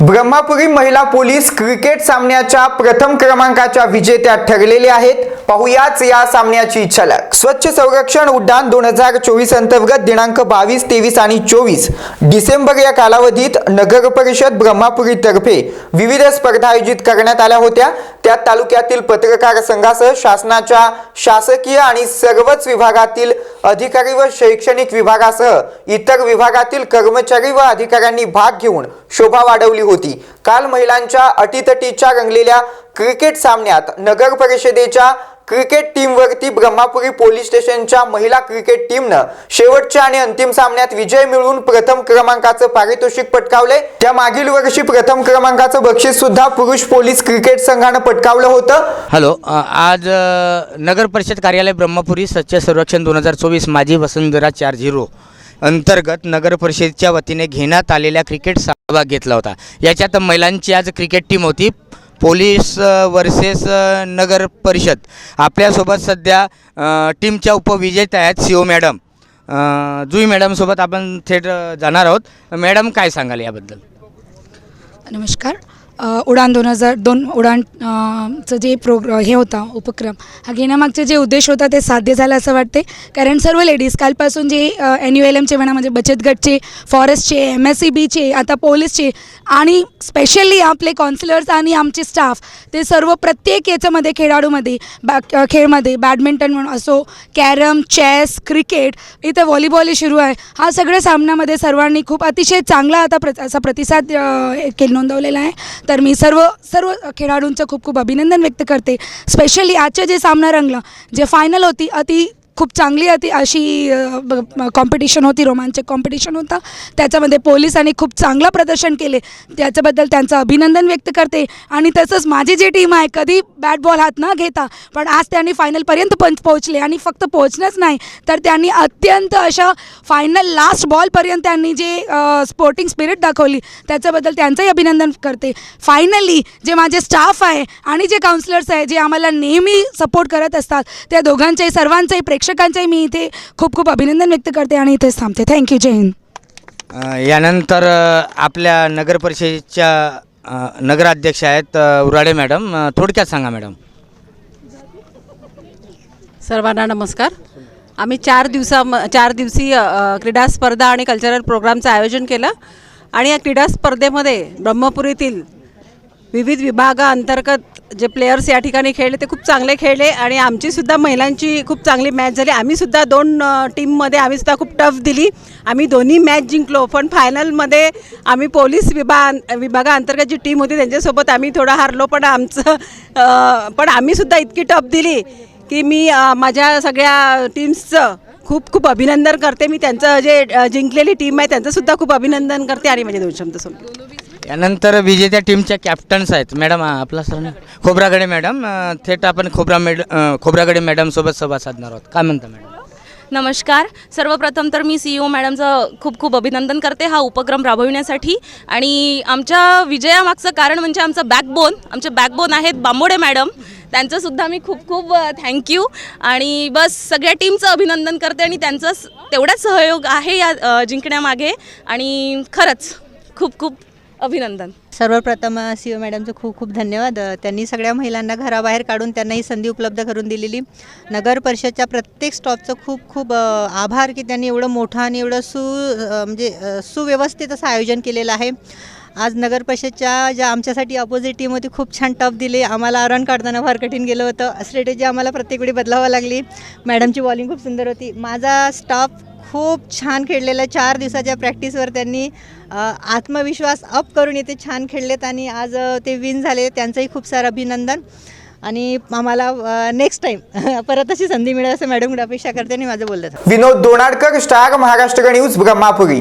ब्रह्मापुरी महिला police cricket सामन्याच्या प्रथम क्रमांकाच्या विजेत्या ठरलेल्या आहेत. पाहुयाच या सामन्याची झलक. स्वच्छ संरक्षण उड्डाण दोन हजार चोवीस अंतर्गत दिनांक बावीस तेवीस आणि चोवीस डिसेंबर या कालावधीत नगर परिषद ब्रह्मापुरीतर्फे विविध स्पर्धा आयोजित करण्यात आल्या होत्या. त्यात तालुक्यातील पत्रकार संघासह शासनाच्या शासकीय आणि सर्वच विभागातील अधिकारी व शैक्षणिक विभागासह इतर विभागातील कर्मचारी व अधिकाऱ्यांनी भाग घेऊन शोभा वाढवली होती. काल महिलांच्या अटीतटीच्या रंगलेल्या क्रिकेट सामन्यात नगर परिषदेच्या क्रिकेट टीमवरती ब्रह्मापुरी पोलीस स्टेशनच्या महिला क्रिकेट टीमनं शेवटच्या आणि अंतिम सामन्यात विजय मिळवून प्रथम क्रमांकाचं पारितोषिक पटकावले त्या मागील वर्षी प्रथम क्रमांकाचं बक्षीस सुद्धा पुरुष पोलीस क्रिकेट संघानं पटकावलं होतं. हॅलो आज नगर परिषद कार्यालय ब्रह्मपुरी स्वच्छ संरक्षण दोन हजार चोवीस माझी वसुंधरा चार झिरो अंतर्गत नगर परिषदेच्या वतीने घेण्यात आलेल्या क्रिकेट सहभाग घेतला होता. याच्यात महिलांची आज क्रिकेट टीम होती. पोलीस वर्सेस नगर परिषद. आपल्यासोबत सध्या टीमच्या उपविजेत्या आहेत सी ओ मॅडम. जुई मॅडमसोबत आपण थेट जाणार आहोत. मॅडम काय सांगाल याबद्दल? नमस्कार. उडान दोन हजार दोन उडान चं जे प्रोग्र हे होता उपक्रम हा घेण्यामागचे जे उद्देश होता ते साध्य झालं असं वाटते कारण सर्व लेडीज कालपासून जे एन यू एल एमचे म्हणा म्हणजे बचत गटचे फॉरेस्टचे एम एस सी बीचे आता पोलीसचे आणि स्पेशली आपले काउन्सिलर्स आणि आमचे स्टाफ ते सर्व प्रत्येक याच्यामध्ये खेळाडूमध्ये बॅ खेळमध्ये बॅडमिंटन म्हणून असो कॅरम चेस क्रिकेट इथं व्हॉलीबॉल सुरू आहे. हा सगळ्या सामन्यामध्ये सर्वांनी खूप अतिशय चांगला आता प्र असा प्रतिसाद नोंदवलेला आहे. तर मी सर्व सर्व खेळाडूंचं खूप खूप अभिनंदन व्यक्त करते. स्पेशली आजचं जे सामना रंगलं जे फायनल होती अति खूप चांगली होती अशी कॉम्पिटिशन होती रोमांचक कॉम्पिटिशन होता. त्याच्यामध्ये पोलिसांनी खूप चांगलं प्रदर्शन केले. त्याच्याबद्दल त्यांचं अभिनंदन व्यक्त करते. आणि तसंच माझी जी टीम आहे कधी बॅट बॉल हात न घेता पण आज त्यांनी फायनलपर्यंत पंच पोहोचले आणि फक्त पोहोचणंच नाही तर त्यांनी अत्यंत अशा फायनल लास्ट बॉलपर्यंत त्यांनी जे स्पोर्टिंग स्पिरिट दाखवली त्याच्याबद्दल त्यांचंही अभिनंदन करते. फायनली जे माझे स्टाफ आहे आणि जे काउन्सिलर्स आहे जे आम्हाला नेहमी सपोर्ट करत असतात त्या दोघांच्याही सर्वांचंही प्रेक्षकांचंही मी इथे खूप खूप अभिनंदन व्यक्त करते आणि इथेच थांबते. थँक्यू जय हिंद यानंतर आपल्या नगर परिषदेच्या नगराध्यक्ष आहेत उराडे मॅडम. थोडक्यात सांगा मॅडम. सर्वांना नमस्कार. आम्ही चार दिवसा चार दिवसीय क्रीडा स्पर्धा आणि कल्चरल प्रोग्रामचं आयोजन केलं. आणि या क्रीडा स्पर्धेमध्ये ब्रह्मपुरीतील विविध विभागाअंतर्गत जे प्लेयर्स या ठिकाणी खेळले ते खूप चांगले खेळले आणि आमचीसुद्धा महिलांची खूप चांगली मॅच झाली. आम्हीसुद्धा दोन टीममध्ये आम्हीसुद्धा खूप टफ दिली. आम्ही दोन्ही मॅच जिंकलो पण फायनलमध्ये आम्ही पोलीस विभाग विभागाअंतर्गत जी टीम होती त्यांच्यासोबत आम्ही थोडं हारलो पण आमचं पण आम्हीसुद्धा इतकी टफ दिली की मी माझ्या सगळ्या टीम्सचं खूप खूप अभिनंदन करते. मी त्यांचं जे जिंकलेली टीम आहे त्यांचंसुद्धा खूप अभिनंदन करते आणि माझ्या दोन शब्द त्यानंतर यानंतर विजेत्या टीमच्या कॅप्टन्स आहेत. मॅडम आपला सर खोबरागडे मॅडम थेट आपण खोबरा मॅड खोब्रागडे मॅडमसोबत संवाद साधणार आहोत. काय म्हणता मॅडम? नमस्कार. सर्वप्रथम तर मी सी ई ओ मॅडमचं खूप खूप अभिनंदन करते हा उपक्रम राबविण्यासाठी. आणि आमच्या विजयामागचं कारण म्हणजे आमचं बॅकबोन आमचे बॅकबोन आहेत बांबोडे मॅडम. त्यांचंसुद्धा मी खूप खूप थँक्यू आणि बस सगळ्या टीमचं अभिनंदन करते आणि त्यांचं तेवढाच सहयोग आहे या जिंकण्यामागे. आणि खरंच खूप खूप अभिनंदन. सर्वप्रथम सी ओ मॅडमचं खूप खूप धन्यवाद. त्यांनी सगळ्या महिलांना घराबाहेर काढून त्यांना ही संधी उपलब्ध करून दिलेली. नगर परिषदच्या प्रत्येक स्टॉपचं खूप खूप आभार की त्यांनी एवढं मोठं आणि एवढं सु म्हणजे सुव्यवस्थित असं आयोजन केलेलं आहे. आज नगर परिषदच्या ज्या आमच्यासाठी अपोजिट टीम होती खूप छान टफ दिले. आम्हाला रन काढताना फार कठीण गेलं होतं. स्ट्रॅटेजी आम्हाला प्रत्येक वेळी बदलावं लागली. मॅडमची बॉलिंग खूप सुंदर होती. माझा स्टाफ खूप छान खेळलेला चार दिवसाच्या प्रॅक्टिसवर त्यांनी आत्मविश्वास अप करून इथे छान खेळलेत आणि आज ते विन झाले. त्यांचंही खूप सारं अभिनंदन. आणि आम्हाला नेक्स्ट टाईम परत अशी संधी मिळेल असं मॅडमकडे अपेक्षा करते आणि माझं बोललं विनोद दोनाडकर स्टार महाराष्ट्र न्यूज ब्रह्मापुरी